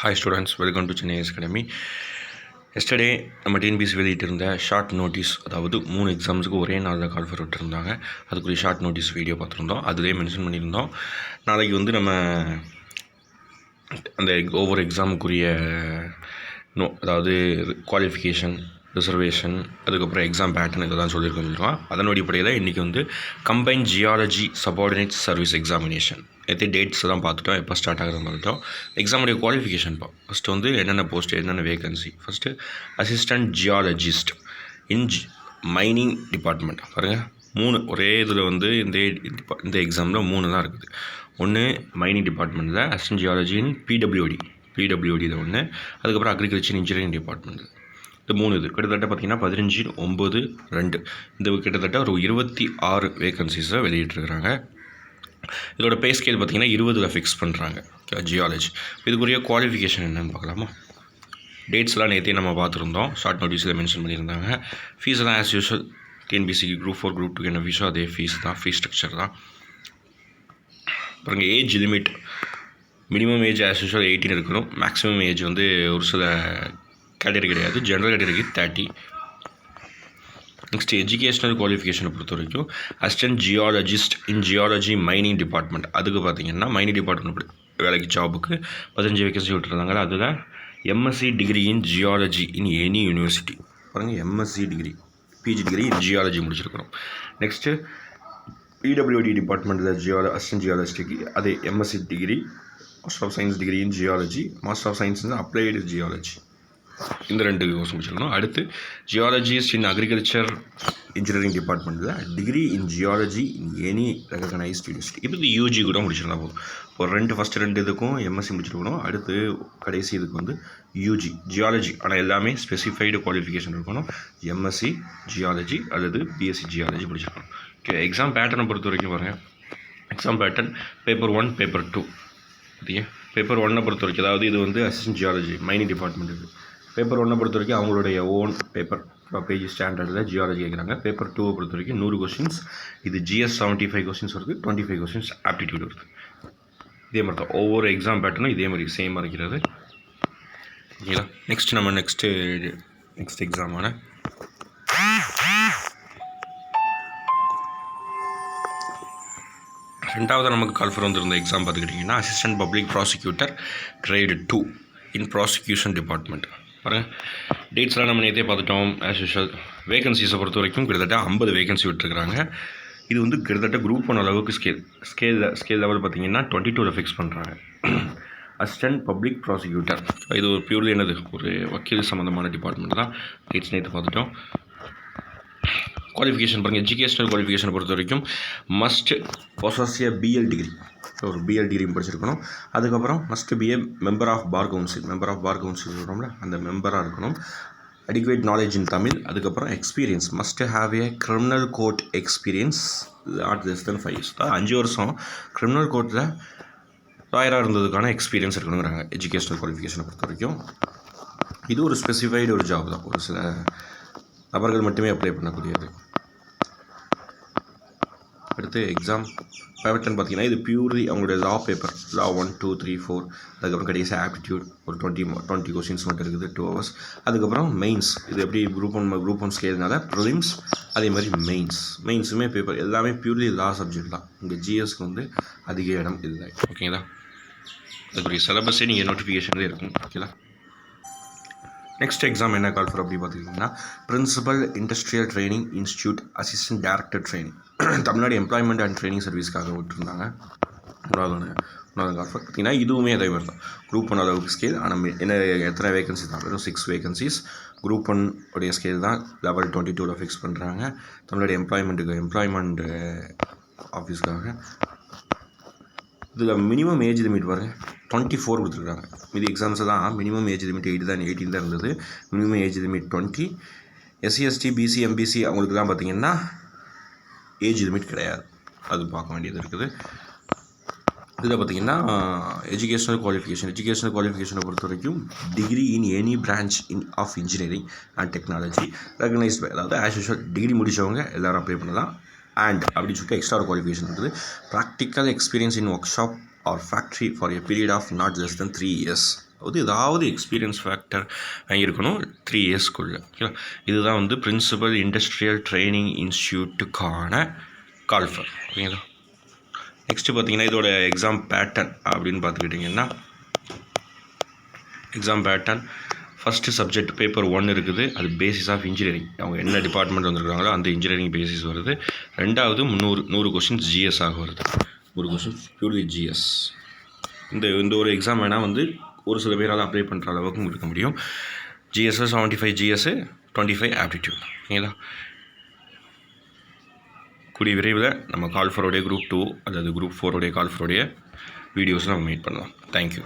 Hi students welcome to Chennai academy yesterday நம்ம TNPSC வெளியிட்டிருந்த short notice அதாவது மூணு எக்ஸாம்ஸுக்கு ஒரே நாள் தான் கால் ஃபர் விட்டுருந்தாங்க. அதுக்குரிய ஷார்ட் நோட்டீஸ் வீடியோ பார்த்துருந்தோம். அதுலேயே மென்ஷன் பண்ணியிருந்தோம். நாளைக்கு வந்து நம்ம அந்த ஒவ்வொரு எக்ஸாமுக்குரிய நோ அதாவது குவாலிஃபிகேஷன் ரிசர்வேஷன் அதுக்கப்புறம் எக்ஸாம் பேட்டர்ன் இதெல்லாம் சொல்லியிருக்கோம் சொல்லியிருக்கோம் அதன் அடிப்படையில் இன்றைக்கி வந்து combined geology subordinate service examination எத்தனை டேட்ஸ் தான் பார்த்துட்டோம் எப்போ ஸ்டார்ட் ஆகுறது பார்த்துட்டோம். எக்ஸாமுடைய குவாலிஃபிகேஷன் பா. ஃபஸ்ட்டு வந்து என்னென்ன போஸ்ட் என்னென்ன vacancy first assistant geologist in mining department பாருங்கள் மூணு ஒரே இதில் வந்து இந்த இந்த எக்ஸாமில் மூணு தான் இருக்குது. ஒன்று மைனிங் டிபார்ட்மெண்ட்டில் அசிஸ்டன்ட் ஜியாலஜி இன் பிடபிள்யூடி பிடபிள்யூடியில் ஒன்று அதுக்கப்புறம் அக்ரிகல்ச்சர் இன்ஜினியரிங் டிபார்ட்மெண்ட் இந்த மூணு இது. கிட்டத்தட்ட பார்த்தீங்கன்னா பதினஞ்சு ஒம்பது ரெண்டு. இந்த கிட்டத்தட்ட ஒரு இருபத்தி ஆறு வேகன்சிஸை வெளியிட்டிருக்கிறாங்க. இதோட பே ஸ்கேல் பார்த்தீங்கன்னா இருபதில் ஃபிக்ஸ் பண்ணுறாங்க ஜியாலஜி இதுக்குரிய குவாலிஃபிகேஷன் என்னென்னு பார்க்கலாமா? டேட்ஸ்லாம் நேற்றே நம்ம பார்த்துருந்தோம். ஷார்ட் நோட்டீஸில் மென்ஷன் பண்ணியிருந்தாங்க. ஃபீஸ்லாம் ஆஸ் யூஷுவல் டிஎன்பிசிக்கு குரூப் ஃபோர் குரூப் டூ என்ன ஃபீஸோ அதே ஃபீஸ் தான். ஃபீஸ் ஸ்ட்ரக்சர் தான். பாருங்க age limit minimum age as usual eighteen இருக்கணும். மேக்ஸிமம் ஏஜ் வந்து ஒரு சில கேட்டகரி கிடையாது. General category thirty next educational குவாலிஃபிகேஷனை பொறுத்த வரைக்கும் assistant geologist in geology mining department அதுக்கு பார்த்தீங்கன்னா மைனிங் டிபார்ட்மெண்ட் வேலைக்கு ஜாபுக்கு பதினஞ்சு வேகன்சி விட்டுருந்தாங்க. அதில் MSc degree in geology in any university பாருங்கள் MSc degree PG degree in geology முடிச்சிருக்கிறோம். Next PWD டிபார்ட்மெண்ட்டில் ஜியால அசிஸ்டன்ட் ஜியாலஜிக்கு அது MSc degree master of science degree in geology master of science in applied geology இந்த ரெண்டு course முடிச்சிருக்கணும். அடுத்து geologist in agriculture engineering டிபார்ட்மெண்ட்டில் degree in geology in any recognised university இப்போ இது யூஜி கூட முடிச்சிருந்தா போதும். இப்போ ரெண்டு ஃபஸ்ட்டு ரெண்டு இதுக்கும் எம்எஸ்சி முடிச்சிருக்கணும். அடுத்து கடைசி இதுக்கு வந்து யூஜி ஜியாலஜி ஆனால் எல்லாமே ஸ்பெசிஃபைடு குவாலிஃபிகேஷன் இருக்கணும். எம்எஸ்சி ஜியாலஜி அல்லது பிஎஸ்சி ஜியாலஜி முடிச்சிருக்கணும். ஓகே எக்ஸாம் பேட்டர்னை பொறுத்த வரைக்கும் பாருங்கள் exam pattern paper one paper two okay paper ஒன்னை பொறுத்த வரைக்கும் அதாவது இது வந்து அசிஸ்டன்ட் ஜியாலஜி மைனிங் டிபார்ட்மெண்ட் இது. பேப்பர் ஒன்றை பொறுத்த வரைக்கும் அவங்களுடைய ஓன் பேப்பர் பேஜ் ஸ்டாண்டர்டில் ஜியாலஜி கேட்குறாங்க பேப்பர் டூவை பொறுத்த வரைக்கும் நூறு கொஸ்டின்ஸ் இது ஜிஎஸ் செவன்ட்டி ஃபைவ் கொஸ்டின்ஸ் வருது. டுவெண்ட்டி ஃபைவ் கொஸ்டின்ஸ் ஆப்டிடியூட் வருது. இதே மாதிரி தான். ஒவ்வொரு எக்ஸாம் பேட்டர்னும் இதே மாதிரி சேமாக இருக்கிறது. ஓகேங்களா நெக்ஸ்ட் நம்ம நெக்ஸ்ட்டு நெக்ஸ்ட் எக்ஸாமான ரெண்டாவது நமக்கு கால் ஃபர் வந்திருந்த எக்ஸாம் பார்த்துக்கிட்டிங்கன்னா assistant public prosecutor grade two in prosecution department பாருங்கள் டேட்ஸ்லாம் நம்ம நேற்றே பார்த்துட்டோம் ஆஸ் யூஷுவல் வேகன்சிஸை பொறுத்த வரைக்கும் கிட்டத்தட்ட ஐம்பது வேகன்சி விட்டுருக்குறாங்க. இது வந்து கிட்டத்தட்ட குரூப் ஒன் அளவுக்கு ஸ்கேல் ஸ்கேல் ஸ்கேல் லெவல் பார்த்தீங்கன்னா டுவெண்ட்டி டூவில் ஃபிக்ஸ் பண்ணுறாங்க அசிஸ்டன்ட் பப்ளிக் ப்ராசிக்யூட்டர் இது ஒரு பியூர்லி என்னது? ஒரு வக்கீல் சம்மந்தமான டிபார்ட்மெண்ட் தான். டேட்ஸ் நேற்று பார்த்துட்டோம். குவாலிஃபிகேஷன் பாருங்கள் எஜுகேஷனல் குவாலிஃபிகேஷனை பொறுத்த வரைக்கும் மஸ்ட் பொசஸ் பிஎல் டிகிரி ஒரு பிஎல் டிகிரி படிச்சிருக்கணும். அதுக்கப்புறம் must BA member of bar council member of bar council சொல்கிறோம்ல அந்த மெம்பராக இருக்கணும். அடிக்குவேட் நாலேஜ் இன் தமிழ் அதுக்கப்புறம் experience must have a criminal court experience not less than five years அஞ்சு வருஷம் கிரிமினல் கோர்ட்டில் லாயராக இருந்ததுக்கான எக்ஸ்பீரியன்ஸ் இருக்கணுங்கிறாங்க எஜுகேஷனல் குவாலிஃபிகேஷனை பொறுத்த வரைக்கும். இது ஒரு ஸ்பெசிஃபைடு ஒரு ஜாப் தான். ஒரு சில நபர்கள் மட்டுமே அப்ளை பண்ணக்கூடியது. அடுத்து எக்ஸாம் பேட்டர்ன் பார்த்தீங்கன்னா இது பியூர்லி அவங்களுடைய law paper law one two three four அதுக்கப்புறம் கடைசி ஆப்டிடியூட் ஒரு டுவெண்ட்டி டுவெண்ட்டி கொஸ்டின்ஸ் மட்டும் இருக்குது டூ ஹவர்ஸ் அதுக்கப்புறம் மெயின்ஸ் இது எப்படி குரூப் ஒன் குரூப் ஒன் ஸ்கேல்னால ப்ரிலிம்ஸ் அதே மாதிரி மெயின்ஸ் மெயின்ஸுமே பேப்பர் எல்லாமே பியூர்லி லா சப்ஜெக்ட் தான். இங்கே ஜிஎஸ்க்கு வந்து அதிக இடம் இல்லை. ஓகேங்களா அதுக்குரிய சிலபஸே நீங்கள் நோட்டிஃபிகேஷன்லேயே இருக்கும். ஓகேங்களா நெக்ஸ்ட் எக்ஸாம் என்ன கால் ஃபார் அப்படின்னு பார்த்துக்கிட்டிங்கன்னா principal industrial training institute assistant director training Tamil Nadu employment and training சர்வீஸ்க்காக விட்டுருந்தாங்க. மூணாவது ஒன்று மூணாவது கால் ஃபார் பார்த்தீங்கன்னா இதுவுமே அதே மாதிரி தான். குரூப் ஒன் அளவுக்கு ஸ்கேல் ஆனால் என்ன எத்தனை வேகன்சி தான்? வெறும் சிக்ஸ் வேகன்சிஸ் குரூப் ஒன் உடைய ஸ்கேல் தான் லெவல் டுவெண்ட்டி டூவில் ஃபிக்ஸ் பண்ணுறாங்க தமிழ்நாடு எம்ப்ளாய்மெண்ட்டுக்கு எம்ப்ளாய்மெண்ட் ஆஃபீஸ்க்காக இதில் மினிமம் ஏஜ் லிமிட் பாருங்க. டுவெண்ட்டி ஃபோர் கொடுத்துருக்காங்க. மீதி எக்ஸாம்ஸ் தான் மினிமம் ஏஜ் லிமிட் எயிட் தான் எயிட்டீன் தான் இருந்தது. Minimum age limit twenty SC ST BC MBC அவங்களுக்குலாம் பார்த்திங்கன்னா ஏஜ் லிமிட் கிடையாது. அது பார்க்க வேண்டியது இருக்குது. இதில் பார்த்தீங்கன்னா எஜுகேஷனல் குவாலிஃபிகேஷன் எஜுகேஷனல் குவாலிஃபிகேஷனை பொறுத்த வரைக்கும் degree in any branch in of engineering and technology recognised by அதாவது ஆஸ் யூஷுவல் டிகிரி முடித்தவங்க எல்லோரும் அப்ளை பண்ணலாம். அண்ட் அப்படின்னு சொல்லிட்டு எக்ஸ்ட்ரா ஒரு குவாலிஃபிகேஷன் இருக்குது. Practical experience in workshop or factory for a period of not less than three years அதாவது ஏதாவது எக்ஸ்பீரியன்ஸ் ஃபேக்டர் வாங்கியிருக்கணும் த்ரீ இயர்ஸ்க்குள்ளே ஓகேவா இதுதான் வந்து பிரின்சிபல் இண்டஸ்ட்ரியல் ட்ரைனிங் இன்ஸ்டியூட்டுக்கான கால்ஃபர் ஓகேங்களா நெக்ஸ்ட்டு பார்த்தீங்கன்னா இதோட எக்ஸாம் பேட்டர்ன் அப்படின்னு பார்த்துக்கிட்டிங்கன்னா exam pattern first subject paper one இருக்குது அது பேசிஸ் ஆஃப் இன்ஜினியரிங் அவங்க என்ன டிபார்ட்மெண்ட் வந்துருக்காங்களோ அந்த இன்ஜினியரிங் பேசிஸ் வருது. ரெண்டாவது முந்நூறு நூறு கொஸ்டின்ஸ் ஜிஎஸ் ஆக வருது. ஒரு கொஸ்டின் பியூர்லி ஜிஎஸ் இந்த இந்த ஒரு எக்ஸாம் வேணால் வந்து ஒரு சில பேரால் அப்ளை பண்ணுற அளவுக்கு இருக்க முடியும். GS seventy five GS twenty five aptitude ஓகேங்களா? கூடிய விரைவில் நம்ம கால் ஃபோருடைய குரூப் டூ அதாவது குரூப் ஃபோருடைய கால் ஃபோருடைய வீடியோஸ் நம்ம மீட் பண்ணலாம். Thank you